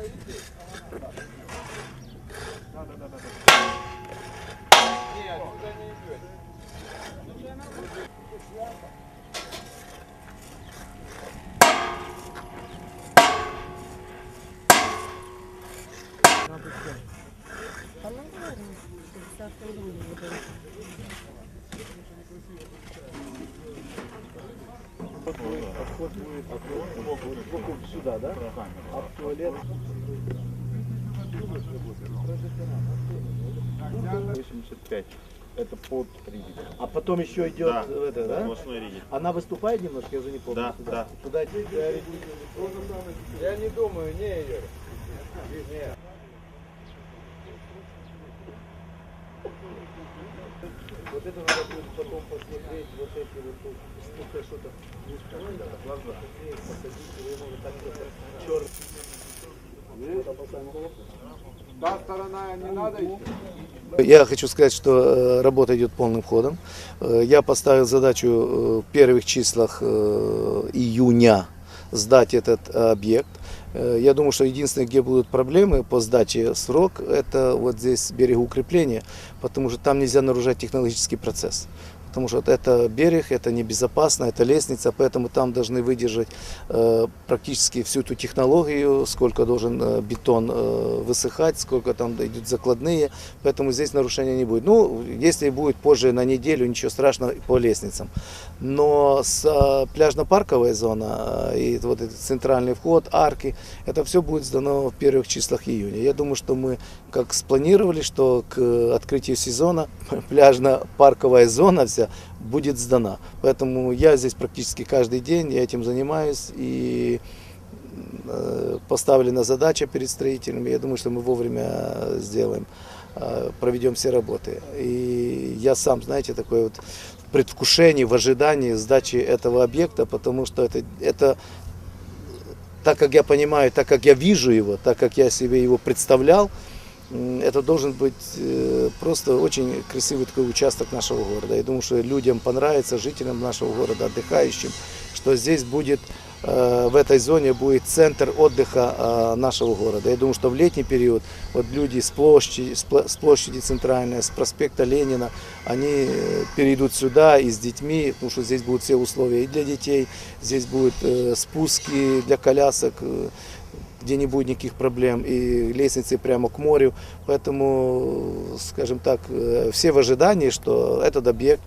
Thank you. Отход будет, отход сюда, да? А в туалет? 85. Это под ригель. А потом еще идет Да, в это, да? Ригель. Она выступает немножко, я уже не помню. Да, туда. да. Туда э, Я не думаю, не, Игорь. Вот это надо будет потом посмотреть, вот эти вот тут, что-то глаза. Посадить, его вот так вот черт. Та сторона не надо еще? Я хочу сказать, что э, работа идет полным ходом. Э, Я поставил задачу э, в первых числах июня сдать этот объект. Э, Я думаю, что единственное, где будут проблемы по сдаче срок, это вот здесь берегоукрепление, потому что там нельзя нарушать технологический процесс. Потому что это берег, это небезопасно, это лестница, поэтому там должны выдержать э, практически всю эту технологию, сколько должен э, бетон э, высыхать, сколько там идут закладные, поэтому здесь нарушения не будет. Ну, если будет позже на неделю, ничего страшного по лестницам. Но с, пляжно-парковая зона и вот этот центральный вход, арки, это все будет сдано в первых числах июня. Я думаю, что мы как спланировали, что к открытию сезона пляжно-парковая зона вся будет сдана. Поэтому я здесь практически каждый день, я этим занимаюсь и э, поставлена задача перед строителями. Я думаю, что мы вовремя сделаем, э, проведем все работы. И я сам, знаете, такой вот в предвкушении, в ожидании сдачи этого объекта, потому что это, это так как я понимаю, так как я вижу его, так как я себе его представлял, это должен быть э, просто очень красивый такой участок нашего города. Я думаю, что людям понравится, жителям нашего города, отдыхающим, что здесь будет э, в этой зоне будет центр отдыха э, нашего города. Я думаю, что в летний период вот люди с площади, с площади центральной, с проспекта Ленина, они перейдут сюда и с детьми, потому что здесь будут все условия и для детей, здесь будут спуски для колясок, где не будет никаких проблем, и лестницы прямо к морю. Поэтому, скажем так, э, все в ожидании, что этот объект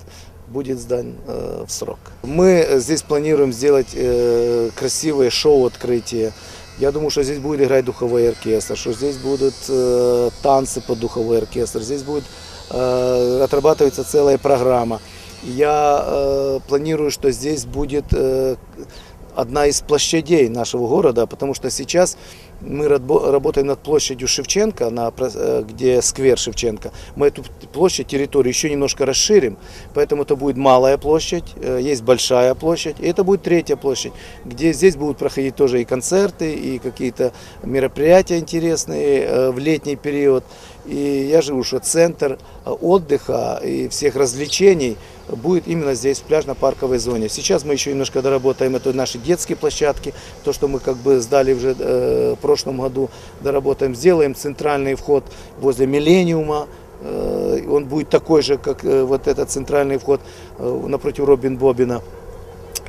будет сдан э, в срок. Мы здесь планируем сделать э, красивое шоу открытия. Я думаю, что здесь будет играть духовой оркестр, что здесь будут э, танцы под духовой оркестр, здесь будет э, отрабатываться целая программа. Я э, планирую, что здесь будет э, одна из площадей нашего города, потому что сейчас мы рабо- работаем над площадью Шевченко, на, э, где сквер Шевченко. Мы эту площадь, территорию еще немножко расширим, поэтому это будет малая площадь, э, есть большая площадь, и это будет третья площадь, где здесь будут проходить тоже и концерты, и какие-то мероприятия интересные э, в летний период. И я живу, что центр отдыха и всех развлечений будет именно здесь, в пляжно-парковой зоне. Сейчас мы еще немножко доработаем это наши детские площадки, то, что мы как бы сдали уже э, в прошлом году, доработаем, сделаем центральный вход возле Миллениума, Э, он будет такой же, как э, вот этот центральный вход э, напротив Робин Бобина.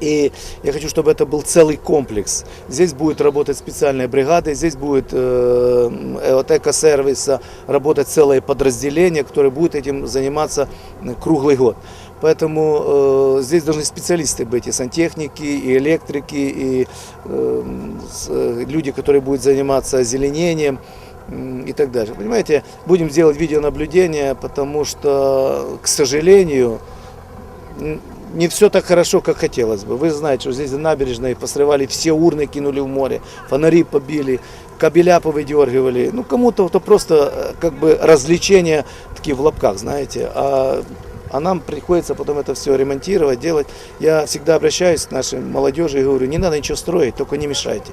И я хочу, чтобы это был целый комплекс. Здесь будет работать специальные бригады, здесь будет э, э, от экосервиса работать целое подразделение, которое будет этим заниматься э, круглый год. Поэтому э, здесь должны специалисты быть, и сантехники, и электрики, и э, с- э, люди, которые будут заниматься озеленением и так далее. Понимаете, будем делать видеонаблюдение, потому что, к сожалению, не все так хорошо, как хотелось бы. Вы знаете, что здесь на набережной посрывали все урны, кинули в море, фонари побили, кабеля повыдергивали. Ну, кому-то это просто э, как бы развлечения такие в лапках, знаете. А, а нам приходится потом это все ремонтировать, делать. Я всегда обращаюсь к нашей молодежи и говорю, не надо ничего строить, только не мешайте.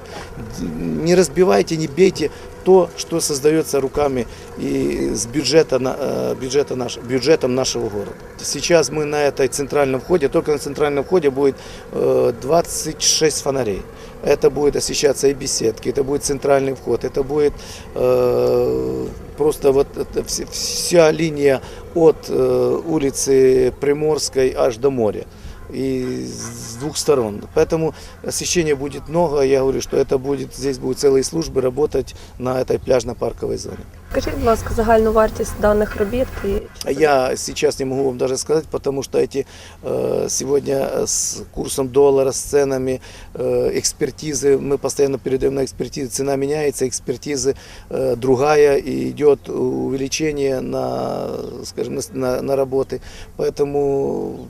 Не разбивайте, не бейте, то, что создается руками и с бюджета, э, бюджета наш, бюджетом нашего города. Сейчас мы на этой центральном входе, только на центральном входе будет э, 26 фонарей. Это будет освещаться и беседки, это будет центральный вход, это будет э, просто вот вся, вся линия от э, улицы Приморской аж до моря и с двух сторон. Поэтому освещения будет много. Я говорю, что это будет, здесь будут целые службы работать на этой пляжно-парковой зоне. Скажіть, будь ласка, загальну вартість даних робіт і чи це Я сейчас не могу вам даже сказать, потому что эти э, сегодня с курсом доллара, с ценами э, экспертизы, мы постоянно передаем на экспертизы, цена меняется, экспертизы э, другая, и идет увеличение на, скажем, на, на, на работы. Поэтому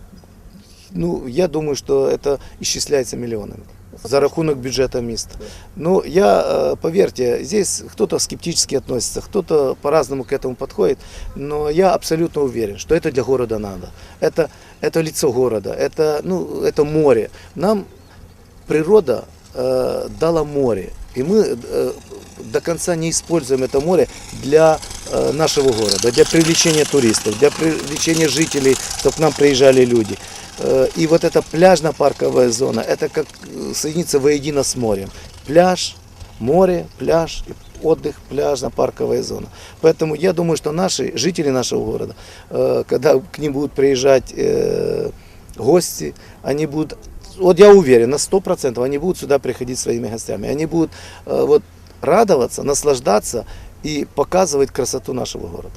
ну, я думаю, что это исчисляется миллионами за рахунок бюджета места. Ну, я, э, поверьте, здесь кто-то скептически относится, кто-то по-разному к этому подходит, но я абсолютно уверен, что это для города надо. Это, это лицо города, это, ну, это море. Нам природа э, дала море, и мы э, до конца не используем это море для э, нашего города, для привлечения туристов, для привлечения жителей, чтобы к нам приезжали люди. Э, И вот эта пляжно-парковая зона, это как э, соединиться воедино с морем. Пляж, море, пляж, отдых, пляжно-парковая зона. Поэтому я думаю, что наши жители нашего города, когда к ним будут приезжать гости, они будут, вот я уверен, на 100% они будут сюда приходить своими гостями. Они будут вот, радоваться, наслаждаться и показывать красоту нашего города.